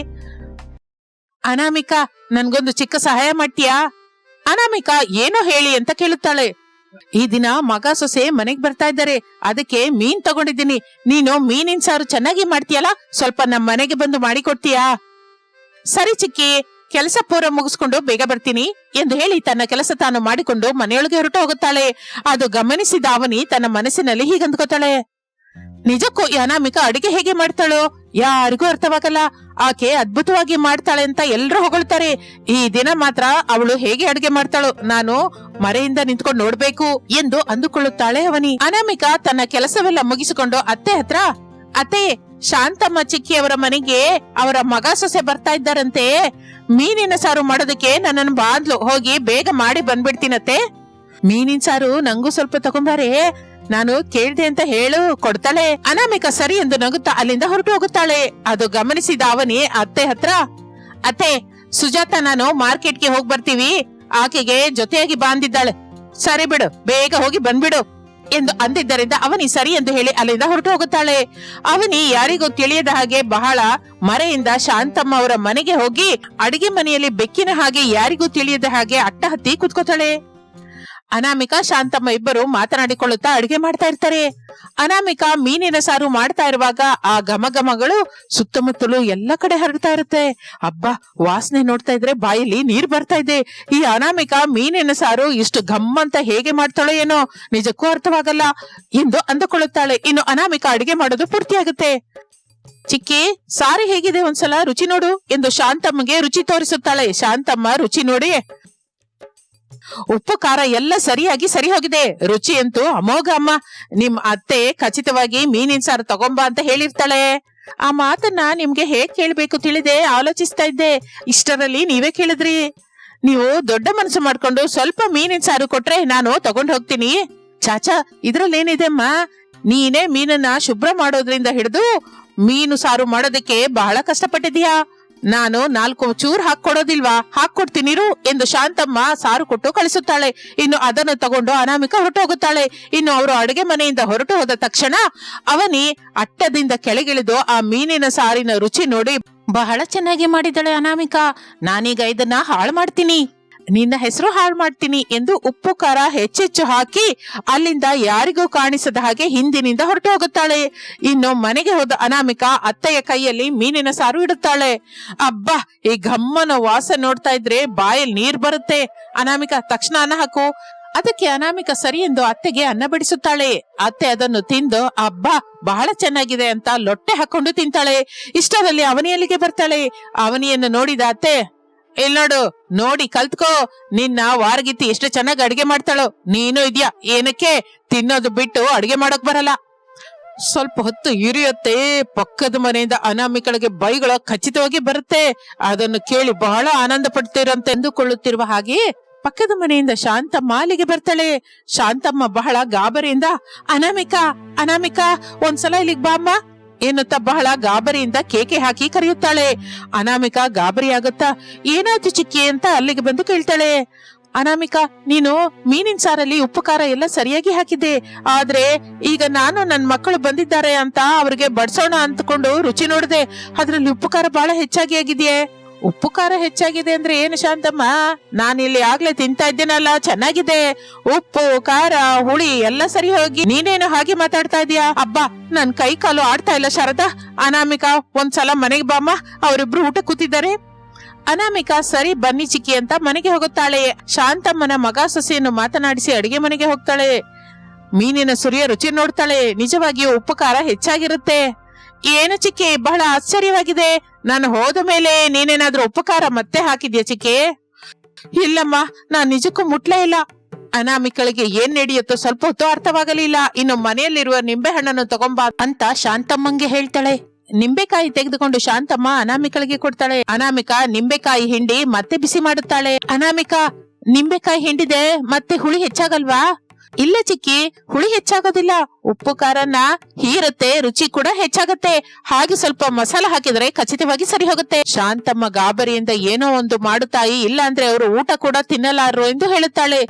ಅನಾಮಿಕಾ, ನನ್ಗೊಂದು ಚಿಕ್ಕ ಸಹಾಯ ಮಾಡ್ತೀಯಾ? ಅನಾಮಿಕಾ, ಏನೋ ಹೇಳಿ ಅಂತ ಕೇಳುತ್ತಾಳೆ. ಈ ದಿನ ಮಗ ಸೊಸೆ ಮನೆಗ್ ಬರ್ತಾ ಇದ್ದಾರೆ. ಅದಕ್ಕೆ ಮೀನ್ ತಗೊಂಡಿದ್ದೀನಿ. ನೀನು ಮೀನಿನ ಸಾರು ಚೆನ್ನಾಗಿ ಮಾಡ್ತೀಯಲ್ಲ? ಸ್ವಲ್ಪ ನಮ್ಮ ಮನೆಗೆ ಬಂದು ಮಾಡಿಕೊಡ್ತೀಯಾ? ಸರಿ ಚಿಕ್ಕಿ, ಕೆಲಸ ಪೂರ ಮುಗಿಸ್ಕೊಂಡು ಬೇಗ ಬರ್ತೀನಿ ಎಂದು ಹೇಳಿ ತನ್ನ ಕೆಲಸ ತಾನು ಮಾಡಿಕೊಂಡು ಮನೆಯೊಳಗೆ ಹೊರಟು ಹೋಗುತ್ತಾಳೆ ಅದು ಗಮನಿಸಿದ ಅವನಿ ತನ್ನ ಮನಸ್ಸಿನಲ್ಲಿ ಹೀಗಂದ್ಕೋತಾಳೆ. ನಿಜಕ್ಕೂ ಅನಾಮಿಕ ಅಡಿಗೆ ಹೇಗೆ ಮಾಡ್ತಾಳೋ? ಯಾರಿಗೂ ಅರ್ಥವಾಗಲ್ಲ. ಆಕೆ ಅದ್ಭುತವಾಗಿ ಮಾಡ್ತಾಳೆ ಅಂತ ಎಲ್ಲರೂ ಹೊಗಳ್ತಾರೆ. ಈ ದಿನ ಮಾತ್ರ ಅವಳು ಹೇಗೆ ಅಡಿಗೆ ಮಾಡ್ತಾಳೋ? ನಾನು ಮರೆಯಿಂದ ನಿಂತ್ಕೊಂಡು ನೋಡ್ಬೇಕು ಎಂದು ಅಂದುಕೊಳ್ಳುತ್ತಾಳೆ ಅವನಿ. ಅನಾಮಿಕ ತನ್ನ ಕೆಲಸವೆಲ್ಲ ಮುಗಿಸಿಕೊಂಡು ಅತ್ತೆ ಹತ್ರ, ಅತ್ತೆ, ಶಾಂತಮ್ಮ ಚಿಕ್ಕಿಯವರ ಮನೆಗೆ ಅವರ ಮಗ ಸೊಸೆ ಬರ್ತಾ ಇದ್ದಾರಂತೆ. ಮೀನಿನ ಸಾರು ಮಾಡೋದಕ್ಕೆ ನನ್ನನ್ನು ಬಾಂದ್ಲು. ಹೋಗಿ ಬೇಗ ಮಾಡಿ ಬಂದ್ಬಿಡ್ತೀನತ್ತೆ. ಮೀನಿನ ಸಾರು ನಂಗೂ ಸ್ವಲ್ಪ ತಗೊಂಬಾರೆ. ನಾನು ಕೇಳ್ದೆ ಅಂತ ಹೇಳು, ಕೊಡ್ತಾಳೆ. ಅನಾಮಿಕ ಸರಿ ಎಂದು ನಗುತ್ತಾ ಅಲ್ಲಿಂದ ಹೊರಟು ಹೋಗುತ್ತಾಳೆ. ಅದು ಗಮನಿಸಿದ ಅವನಿ ಅತ್ತೆ ಹತ್ರ, ಅತ್ತೆ, ಸುಜಾತ ನಾನು ಮಾರ್ಕೆಟ್ಗೆ ಹೋಗಿ ಬರ್ತೀವಿ. ಆಕೆಗೆ ಜೊತೆಯಾಗಿ ಬಾಂದಿದ್ದಾಳೆ ಸರಿ ಬಿಡು, ಬೇಗ ಹೋಗಿ ಬಂದ್ಬಿಡು, ಎಂದು ಅಂದಿದ್ದರಿಂದ ಅವನಿ ಸರಿ ಎಂದು ಹೇಳಿ ಅಲ್ಲಿಂದ ಹೊರಟು ಹೋಗುತ್ತಾಳೆ. ಅವನಿ ಯಾರಿಗೂ ತಿಳಿಯದ ಹಾಗೆ ಬಹಳ ಮರೆಯಿಂದ ಶಾಂತಮ್ಮ ಅವರ ಮನೆಗೆ ಹೋಗಿ ಅಡಿಗೆ ಮನೆಯಲ್ಲಿ ಬೆಕ್ಕಿನ ಹಾಗೆ ಯಾರಿಗೂ ತಿಳಿಯದ ಹಾಗೆ ಅಟ್ಟ ಹತ್ತಿ ಕುತ್ಕೋತಾಳೆ. ಅನಾಮಿಕಾ ಶಾಂತಮ್ಮ ಇಬ್ಬರು ಮಾತನಾಡಿಕೊಳ್ಳುತ್ತಾ ಅಡಿಗೆ ಮಾಡ್ತಾ ಇರ್ತಾರೆ. ಅನಾಮಿಕಾ ಮೀನಿನ ಸಾರು ಮಾಡ್ತಾ ಇರುವಾಗ ಆ ಘಮಘಮಗಳು ಸುತ್ತಮುತ್ತಲು ಎಲ್ಲ ಕಡೆ ಹರಡ್ತಾ ಇರುತ್ತೆ. ಅಬ್ಬಾ, ವಾಸನೆ ನೋಡ್ತಾ ಇದ್ರೆ ಬಾಯಲ್ಲಿ ನೀರ್ ಬರ್ತಾ ಇದೆ. ಈ ಅನಾಮಿಕಾ ಮೀನಿನ ಸಾರು ಇಷ್ಟು ಘಮ್ ಅಂತ ಹೇಗೆ ಮಾಡ್ತಾಳೋ ಏನೋ ನಿಜಕ್ಕೂ ಅರ್ಥವಾಗಲ್ಲ. ಎಂದು ಅಂದುಕೊಳ್ಳುತ್ತಾಳೆ. ಇನ್ನು ಅನಾಮಿಕಾ ಅಡಿಗೆ ಮಾಡೋದು ಪೂರ್ತಿಯಾಗುತ್ತೆ. ಚಿಕ್ಕಿ, ಸಾರಿ ಹೇಗಿದೆ ಒಂದ್ಸಲ? ರುಚಿ ನೋಡು ಎಂದು ಶಾಂತಮ್ಮಗೆ ರುಚಿ ತೋರಿಸುತ್ತಾಳೆ. ಶಾಂತಮ್ಮ ರುಚಿ ನೋಡಿ ಉಪ್ಪು, ಖಾರ ಎಲ್ಲ ಸರಿಯಾಗಿ ಸರಿ ಹೋಗಿದೆ ರುಚಿ ಅಂತೂ ಅಮೋಘ ಅಮ್ಮ. ನಿಮ್ ಅತ್ತೆ ಖಚಿತವಾಗಿ ಮೀನಿನ ಸಾರು ತಗೊಂಬ ಅಂತ ಹೇಳಿರ್ತಾಳೆ. ಆ ಮಾತನ್ನ ನಿಮ್ಗೆ ಹೇಗ್ ಕೇಳ್ಬೇಕು ತಿಳಿದೆ? ಆಲೋಚಿಸ್ತಾ ಇದ್ದೆ. ಇಷ್ಟರಲ್ಲಿ ನೀವೇ ಕೇಳಿದ್ರಿ. ನೀವು ದೊಡ್ಡ ಮನಸ್ಸು ಮಾಡ್ಕೊಂಡು ಸ್ವಲ್ಪ ಮೀನಿನ ಸಾರು ಕೊಟ್ರೆ ನಾನು ತಗೊಂಡ್ ಹೋಗ್ತೀನಿ. ಚಾಚಾ, ಇದ್ರಲ್ಲಿ ಅಮ್ಮ? ನೀನೇ ಮೀನನ್ನ ಶುಭ್ರ ಮಾಡೋದ್ರಿಂದ ಹಿಡಿದು ಮೀನು ಸಾರು ಮಾಡೋದಕ್ಕೆ ಬಹಳ ಕಷ್ಟಪಟ್ಟಿದ್ಯಾ ನಾನು ನಾಲ್ಕು ಚೂರ್ ಹಾಕೊಡೋದಿಲ್ವಾ ಹಾಕೊಡ್ತೀನಿರು ಎಂದು ಶಾಂತಮ್ಮ ಸಾರು ಕೊಟ್ಟು ಕಳಿಸುತ್ತಾಳೆ. ಇನ್ನು ಅದನ್ನು ತಗೊಂಡು ಅನಾಮಿಕ ಹೊರಟು ಹೋಗುತ್ತಾಳೆ ಇನ್ನು ಅವರು ಅಡುಗೆ ಮನೆಯಿಂದ ಹೊರಟು ಹೋದ ತಕ್ಷಣ ಅವನಿ ಅಟ್ಟದಿಂದ ಕೆಳಗಿಳಿದು ಆ ಮೀನಿನ ಸಾರಿನ ರುಚಿ ನೋಡಿ ಬಹಳ ಚೆನ್ನಾಗಿ ಮಾಡಿದ್ದಾಳೆ ಅನಾಮಿಕ. ನಾನೀಗ ಇದನ್ನ ಹಾಳು ಮಾಡ್ತೀನಿ. ನಿನ್ನ ಹೆಸರು ಹಾಳು ಮಾಡ್ತೀನಿ ಎಂದು ಉಪ್ಪು, ಖಾರ ಹೆಚ್ಚೆಚ್ಚು ಹಾಕಿ ಅಲ್ಲಿಂದ ಯಾರಿಗೂ ಕಾಣಿಸದ ಹಾಗೆ ಹಿಂದಿನಿಂದ ಹೊರಟು ಹೋಗುತ್ತಾಳೆ. ಇನ್ನು ಮನೆಗೆ ಹೋದ ಅನಾಮಿಕ ಅತ್ತೆಯ ಕೈಯಲ್ಲಿ ಮೀನಿನ ಸಾರು ಇಡುತ್ತಾಳೆ. ಅಬ್ಬಾ, ಈ ಘಮ್ಮನ ವಾಸ ನೋಡ್ತಾ ಇದ್ರೆ ಬಾಯಲ್ಲಿ ನೀರ್ ಬರುತ್ತೆ. ಅನಾಮಿಕ, ತಕ್ಷಣ ಅನ್ನ ಹಾಕು. ಅದಕ್ಕೆ ಅನಾಮಿಕ ಸರಿ ಎಂದು ಅತ್ತೆಗೆ ಅನ್ನ ಬಿಡಿಸುತ್ತಾಳೆ. ಅತ್ತೆ ಅದನ್ನು ತಿಂದು, ಅಬ್ಬಾ, ಬಹಳ ಚೆನ್ನಾಗಿದೆ ಅಂತ ಲೊಟ್ಟೆ ಹಾಕೊಂಡು ತಿಂತಾಳೆ. ಇಷ್ಟರಲ್ಲಿ ಅವನಿಯಲ್ಲಿಗೆ ಬರ್ತಾಳೆ. ಅವನಿಯನ್ನು ನೋಡಿದ ಅತ್ತೆ ಇಲ್ ನೋಡು, ನೋಡಿ, ಕಲ್ತ್ಕೋ. ನಿನ್ನ ವಾರಗಿತ್ತಿ ಎಷ್ಟು ಚೆನ್ನಾಗಿ ಅಡಿಗೆ ಮಾಡ್ತಾಳೋ. ನೀನು ಇದ್ಯಾ, ಏನಕ್ಕೆ? ತಿನ್ನೋದು ಬಿಟ್ಟು ಅಡಿಗೆ ಮಾಡಕ್ ಬರಲ್ಲ. ಸ್ವಲ್ಪ ಹೊತ್ತು ಇರಿಯುತ್ತೆ, ಪಕ್ಕದ ಮನೆಯಿಂದ ಅನಾಮಿಕಳಿಗೆ ಬೈಗಳ ಖಚಿತವಾಗಿ ಬರುತ್ತೆ. ಅದನ್ನು ಕೇಳಿ ಬಹಳ ಆನಂದ ಪಡ್ತೀರಂತ ಎಂದುಕೊಳ್ಳುತ್ತಿರುವ ಹಾಗೆ ಪಕ್ಕದ ಮನೆಯಿಂದ ಶಾಂತಮ್ಮ ಅಲ್ಲಿಗೆ ಬರ್ತಾಳೆ. ಶಾಂತಮ್ಮ ಬಹಳ ಗಾಬರಿಯಿಂದ, ಅನಾಮಿಕಾ ಅನಾಮಿಕಾ, ಒಂದ್ಸಲ ಇಲ್ಲಿಗೆ ಬಾಮ್ಮ. ಎನ್ನುತ್ತಾ ಬಹಳ ಗಾಬರಿಯಿಂದ ಕೇಕೆ ಹಾಕಿ ಕರೆಯುತ್ತಾಳೆ. ಅನಾಮಿಕ ಗಾಬರಿ ಆಗುತ್ತಾ ಏನಾಯ್ತು ಚಿಕ್ಕಿ ಅಂತ ಅಲ್ಲಿಗೆ ಬಂದು ಕೇಳ್ತಾಳೆ. ಅನಾಮಿಕಾ, ನೀನು ಮೀನಿನ ಸಾರಲ್ಲಿ ಉಪ್ಪು ಖಾರ ಎಲ್ಲ ಸರಿಯಾಗಿ ಹಾಕಿದ್ದೆ. ಆದ್ರೆ ಈಗ ನಾನು ನನ್ ಮಕ್ಕಳು ಬಂದಿದ್ದಾರೆ ಅಂತ ಅವ್ರಿಗೆ ಬಡ್ಸೋಣ ಅಂತಕೊಂಡು ರುಚಿ ನೋಡಿದೆ. ಅದ್ರಲ್ಲಿ ಉಪ್ಪು ಖಾರ ಬಹಳ ಹೆಚ್ಚಾಗಿ ಆಗಿದೆಯೇ? ಉಪ್ಪು ಖಾರ ಹೆಚ್ಚಾಗಿದೆ ಅಂದ್ರೆ ಏನು ಶಾಂತಮ್ಮ? ನಾನು ಇಲ್ಲಿ ಆಗ್ಲೇ ತಿಂತಾ ಇದ್ದೇನಲ್ಲ, ಚೆನ್ನಾಗಿದೆ. ಉಪ್ಪು, ಖಾರ, ಹುಳಿ ಎಲ್ಲ ಸರಿ ಹೋಗಿ. ನೀನೇನು ಹಾಗೆ ಮಾತಾಡ್ತಾ ಇದೀಯಾ? ಅಬ್ಬಾ, ನನ್ ಕೈ ಕಾಲು ಆಡ್ತಾ ಇಲ್ಲ ಶಾರದಾ. ಅನಾಮಿಕಾ, ಒಂದ್ಸಲ ಮನೆಗೆ ಬಾಮ್ಮ. ಅವರಿಬ್ರು ಊಟ ಕೂತಿದ್ದಾರೆ. ಅನಾಮಿಕಾ, ಸರಿ ಬನ್ನಿ ಚಿಕ್ಕಿ ಅಂತ ಮನೆಗೆ ಹೋಗುತ್ತಾಳೆ. ಶಾಂತಮ್ಮನ ಮಗ ಸೊಸೆಯನ್ನು ಮಾತನಾಡಿಸಿ ಅಡಿಗೆ ಮನೆಗೆ ಹೋಗ್ತಾಳೆ. ಮೀನಿನ ಸುರಿಯ ರುಚಿ ನೋಡ್ತಾಳೆ. ನಿಜವಾಗಿಯೂ ಉಪ್ಪು ಖಾರ ಹೆಚ್ಚಾಗಿರುತ್ತೆ. ಏನು ಚಿಕ್ಕಿ? ಬಹಳ ಆಶ್ಚರ್ಯವಾಗಿದೆ. ನಾನು ಹೋದ ಮೇಲೆ ನೀನೇನಾದ್ರೂ ಉಪಕಾರ ಮತ್ತೆ ಹಾಕಿದ್ಯಾ ಚಿಕ್ಕಿ? ಇಲ್ಲಮ್ಮ, ನಾನ್ ನಿಜಕ್ಕೂ ಮುಟ್ಲೇ ಇಲ್ಲ. ಅನಾಮಿಕಳಿಗೆ ಏನ್ ನಡೆಯುತ್ತೋ ಸ್ವಲ್ಪ ಹೊತ್ತು ಅರ್ಥವಾಗಲಿಲ್ಲ. ಇನ್ನು ಮನೆಯಲ್ಲಿರುವ ನಿಂಬೆ ಹಣ್ಣನ್ನು ತಗೊಂಬಾ ಅಂತ ಶಾಂತಮ್ಮಂಗೆ ಹೇಳ್ತಾಳೆ. ನಿಂಬೆಕಾಯಿ ತೆಗೆದುಕೊಂಡು ಶಾಂತಮ್ಮ ಅನಾಮಿಕಳಿಗೆ ಕೊಡ್ತಾಳೆ. ಅನಾಮಿಕ ನಿಂಬೆಕಾಯಿ ಹಿಂಡಿ ಮತ್ತೆ ಬಿಸಿ ಮಾಡುತ್ತಾಳೆ. ಅನಾಮಿಕ, ನಿಂಬೆಕಾಯಿ ಹಿಂಡಿದೆ, ಮತ್ತೆ ಹುಳಿ ಹೆಚ್ಚಾಗಲ್ವಾ? ಇಲ್ಲ ಚಿಕ್ಕಿ, ಹುಳಿ ಹೆಚ್ಚಾಗೋದಿಲ್ಲ. ಉಪ್ಪು ಖಾರನ ಹೀರುತ್ತೆ, ರುಚಿ ಕೂಡ ಹೆಚ್ಚಾಗತ್ತೆ. ಹಾಗೆ ಸ್ವಲ್ಪ ಮಸಾಲ ಹಾಕಿದ್ರೆ ಖಚಿತವಾಗಿ ಸರಿ ಹೋಗುತ್ತೆ. ಶಾಂತಮ್ಮ ಗಾಬರಿಯಿಂದ ಏನೋ ಒಂದು ಮಾಡುತ್ತಾಯಿ ಇಲ್ಲ ಅಂದ್ರೆ ಅವರು ಊಟ ಕೂಡ ತಿನ್ನಲಾರರು ಎಂದು ಹೇಳುತ್ತಾಳೆ.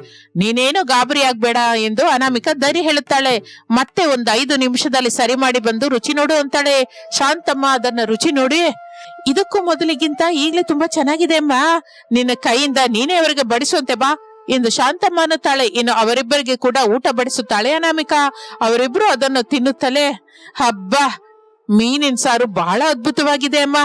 ನೀನೇನು ಗಾಬರಿ ಆಗ್ಬೇಡ ಎಂದು ಅನಾಮಿಕ ದರಿ ಹೇಳುತ್ತಾಳೆ. ಮತ್ತೆ ಒಂದ್ ಐದು ನಿಮಿಷದಲ್ಲಿ ಸರಿ ಮಾಡಿ ಬಂದು ರುಚಿ ನೋಡು ಅಂತಾಳೆ. ಶಾಂತಮ್ಮ ಅದನ್ನ ರುಚಿ ನೋಡಿ, ಇದಕ್ಕೂ ಮೊದಲಿಗಿಂತ ಈಗ್ಲೇ ತುಂಬಾ ಚೆನ್ನಾಗಿದೆ ಅಮ್ಮ. ನಿನ್ನ ಕೈಯಿಂದ ನೀನೇ ಅವರಿಗೆ ಬಡಿಸುವಂತೆ ಬಾ. ಎಂದು ಶಾಂತಮ್ಮ ಅನ್ನುತ್ತಾಳೆ ಇನ್ನು ಅವರಿಬ್ಬರಿಗೆ ಕೂಡ ಊಟ ಬಡಿಸುತ್ತಾಳೆ ಅನಾಮಿಕಾ. ಅವರಿಬ್ರು ಅದನ್ನು ತಿನ್ನುತ್ತಲೇ. ಹಬ್ಬ! ಮೀನಿನ ಸಾರು ಬಹಳ ಅದ್ಭುತವಾಗಿದೆ ಅಮ್ಮ.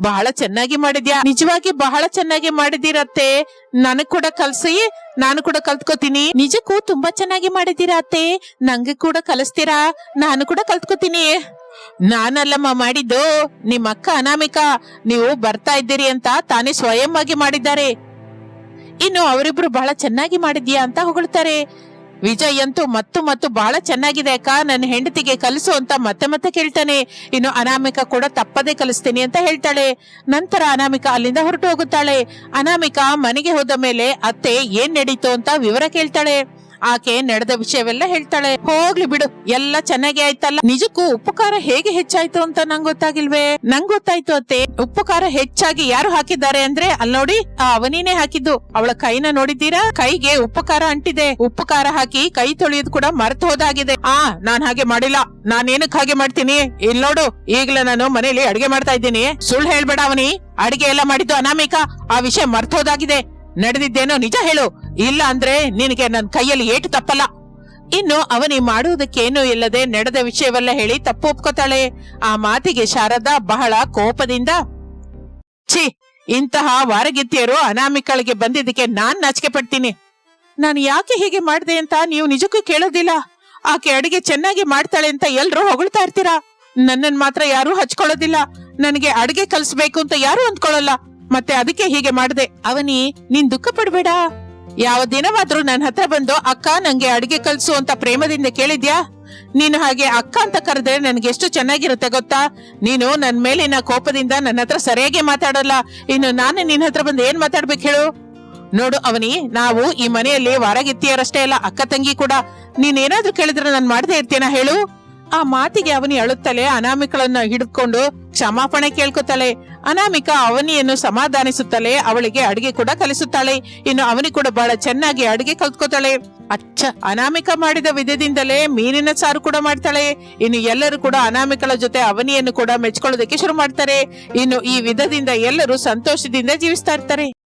ಬಹಳ ಚೆನ್ನಾಗಿ ಮಾಡಿದ್ಯಾ. ನಿಜವಾಗಿ ಬಹಳ ಚೆನ್ನಾಗಿ ಮಾಡಿದಿರತ್ತೆ ನನಗ್ ಕೂಡ ಕಲ್ಸಿ. ನಾನು ಕೂಡ ಕಲ್ತ್ಕೋತೀನಿ. ನಿಜಕ್ಕೂ ತುಂಬಾ ಚೆನ್ನಾಗಿ ಮಾಡಿದ್ದೀರಾ ಅತ್ತೆ? ನಂಗೆ ಕೂಡ ಕಲಿಸ್ತೀರಾ? ನಾನು ಕೂಡ ಕಲ್ತ್ಕೋತೀನಿ. ನಾನಲ್ಲಮ್ಮ ಮಾಡಿದ್ದು ನಿಮ್ಮ ಅಕ್ಕ ಅನಾಮಿಕಾ. ನೀವು ಬರ್ತಾ ಇದ್ದೀರಿ ಅಂತ ತಾನೇ ಸ್ವಯಂ ಆಗಿ ಮಾಡಿದ್ದಾರೆ. ಇನ್ನು ಅವರಿಬ್ರು ಬಹಳ ಚೆನ್ನಾಗಿ ಮಾಡಿದ್ಯಾ ಅಂತ ಹೊಗಳ್ತಾರೆ. ವಿಜಯ್ ಅಂತೂ ಮತ್ತು ಮತ್ತು ಬಹಳ ಚೆನ್ನಾಗಿದೆ ಅಕ್ಕ. ನನ್ನ ಹೆಂಡತಿಗೆ ಕಲಿಸು ಅಂತ ಮತ್ತೆ ಮತ್ತೆ ಕೇಳ್ತಾನೆ. ಇನ್ನು ಅನಾಮಿಕಾ ಕೂಡ ತಪ್ಪದೇ ಕಲಿಸ್ತೀನಿ ಅಂತ ಹೇಳ್ತಾಳೆ. ನಂತರ ಅನಾಮಿಕಾ ಅಲ್ಲಿಂದ ಹೊರಟು ಹೋಗುತ್ತಾಳೆ. ಅನಾಮಿಕಾ ಮನೆಗೆ ಹೋದ ಮೇಲೆ, ಅತ್ತೆ, ಏನ್ ನಡೀತು? ಅಂತ ವಿವರ ಕೇಳ್ತಾಳೆ. ಆಕೆ ನಡೆದ ವಿಷಯವೆಲ್ಲ ಹೇಳ್ತಾಳೆ. ಹೋಗ್ಲಿ ಬಿಡು, ಎಲ್ಲ ಚೆನ್ನಾಗಿ ಆಯ್ತಲ್ಲ? ನಿಜಕ್ಕೂ ಉಪ್ಪು ಖಾರ ಹೇಗೆ ಹೆಚ್ಚಾಯ್ತು ಅಂತ ನಂಗ್ ಗೊತ್ತಾಗಿಲ್ವೇ? ನಂಗ್ ಗೊತ್ತಾಯ್ತು ಅತ್ತೆ. ಉಪ್ಪು ಖಾರ ಹೆಚ್ಚಾಗಿ ಯಾರು ಹಾಕಿದ್ದಾರೆ ಅಂದ್ರೆ ಅಲ್ಲಿ ನೋಡಿ, ಆ ಅವನಿನೇ ಹಾಕಿದ್ದು. ಅವಳ ಕೈನ ನೋಡಿದ್ದೀರಾ? ಕೈಗೆ ಉಪ್ಪು ಖಾರ ಅಂಟಿದೆ. ಉಪ್ಪು ಖಾರ ಹಾಕಿ ಕೈ ತೊಳೆಯೋದು ಕೂಡ ಮರ್ತು ಹೋದಾಗಿದೆ. ಆ, ನಾನ್ ಹಾಗೆ ಮಾಡಿಲ್ಲ. ನಾನೇನಕ್ ಹಾಗೆ ಮಾಡ್ತೀನಿ? ಇಲ್ಲಿ ನೋಡು, ಈಗ್ಲೇ ನಾನು ಮನೇಲಿ ಅಡಿಗೆ ಮಾಡ್ತಾ ಇದ್ದೀನಿ. ಸುಳ್ಳು ಹೇಳ್ಬೇಡ ಅವನಿ. ಅಡಿಗೆ ಎಲ್ಲ ಮಾಡಿದ್ದು ಅನಾಮಿಕ. ಆ ವಿಷಯ ಮರ್ತೋದಾಗಿದೆ ನಡೆದಿದ್ದೇನೋ ನಿಜ ಹೇಳು. ಇಲ್ಲ ಅಂದ್ರೆ ನಿನಗೆ ನನ್ನ ಕೈಯಲ್ಲಿ ಏಟು ತಪ್ಪಲ್ಲ. ಇನ್ನು ಅವನಿ ಮಾಡುವುದಕ್ಕೇನೂ ಇಲ್ಲದೆ ನಡೆದ ವಿಷಯವೆಲ್ಲ ಹೇಳಿ ತಪ್ಪು ಒಪ್ಕೋತಾಳೆ. ಆ ಮಾತಿಗೆ ಶಾರದಾ ಬಹಳ ಕೋಪದಿಂದ, ಛೀ, ಇಂತಹ ವಾರಗಿತ್ತಿಯರು ಅನಾಮಿಕಳಿಗೆ ಬಂದಿದ್ದಕ್ಕೆ ನಾನ್ ನಾಚಿಕೆ ಪಡ್ತೀನಿ. ನಾನು ಯಾಕೆ ಹೀಗೆ ಮಾಡಿದೆ ಅಂತ ನೀವು ನಿಜಕ್ಕೂ ಕೇಳೋದಿಲ್ಲ. ಆಕೆ ಅಡಿಗೆ ಚೆನ್ನಾಗಿ ಮಾಡ್ತಾಳೆ ಅಂತ ಎಲ್ರೂ ಹೊಗಳ್ತಾ ಇರ್ತೀರಾ? ನನ್ನನ್ ಮಾತ್ರ ಯಾರು ಹಚ್ಕೊಳ್ಳೋದಿಲ್ಲ. ನನಗೆ ಅಡಿಗೆ ಕಲಿಸ್ಬೇಕು ಅಂತ ಯಾರು ಅಂದ್ಕೊಳ್ಳಲ್ಲ. ಮತ್ತೆ ಅದಕ್ಕೆ ಹೀಗೆ ಮಾಡಿದೆ, ಅವನಿ, ನೀನ್ ದುಃಖ ಪಡ್ಬೇಡ ಯಾವ ದಿನವಾದ್ರೂ ನನ್ನ ಹತ್ರ ಬಂದು ಅಕ್ಕ ನಂಗೆ ಅಡಿಗೆ ಕಲ್ಸು ಅಂತ ಪ್ರೇಮದಿಂದ ಕೇಳಿದ್ಯಾ? ನೀನು ಹಾಗೆ ಅಕ್ಕ ಅಂತ ಕರೆದ್ರೆ ನನ್ಗೆ ಎಷ್ಟು ಚೆನ್ನಾಗಿರುತ್ತೆ ಗೊತ್ತಾ? ನೀನು ನನ್ ಮೇಲಿನ ಕೋಪದಿಂದ ನನ್ನ ಹತ್ರ ಸರಿಯಾಗಿ ಮಾತಾಡಲ್ಲ. ಇನ್ನು ನಾನು ನಿನ್ನ ಹತ್ರ ಬಂದು ಏನ್ ಮಾತಾಡ್ಬೇಕು ಹೇಳು? ನೋಡು ಅವನಿ, ನಾವು ಈ ಮನೆಯಲ್ಲಿ ವಾರಗಿತ್ತಿಯರಷ್ಟೇ ಅಲ್ಲ, ಅಕ್ಕ ತಂಗಿ ಕೂಡ. ನೀನ್ ಏನಾದ್ರೂ ಕೇಳಿದ್ರೆ ನಾನ್ ಮಾಡದೇ ಇರ್ತೀನ ಹೇಳು? ಆ ಮಾತಿಗೆ ಅವನಿ ಅಳುತ್ತಲೇ ಅನಾಮಿಕಳನ್ನ ಹಿಡಿದುಕೊಂಡು ಕ್ಷಮಾಪಣೆ ಕೇಳ್ಕೊತಾಳೆ. ಅನಾಮಿಕ ಅವನಿಯನ್ನು ಸಮಾಧಾನಿಸುತ್ತಲೇ ಅವಳಿಗೆ ಅಡಿಗೆ ಕೂಡ ಕಲಿಸುತ್ತಾಳೆ. ಇನ್ನು ಅವನಿ ಕೂಡ ಬಹಳ ಚೆನ್ನಾಗಿ ಅಡಿಗೆ ಕಲ್ತ್ಕೋತಾಳೆ. ಅಚ್ಚ, ಅನಾಮಿಕ ಮಾಡಿದ ವಿಧದಿಂದಲೇ ಮೀನಿನ ಸಾರು ಕೂಡ ಮಾಡ್ತಾಳೆ. ಇನ್ನು ಎಲ್ಲರೂ ಕೂಡ ಅನಾಮಿಕಳ ಜೊತೆ ಅವನಿಯನ್ನು ಕೂಡ ಮೆಚ್ಕೊಳ್ಳೋದಕ್ಕೆ ಶುರು ಮಾಡ್ತಾರೆ. ಇನ್ನು ಈ ವಿಧದಿಂದ ಎಲ್ಲರೂ ಸಂತೋಷದಿಂದ ಜೀವಿಸ್ತಾ ಇರ್ತಾರೆ.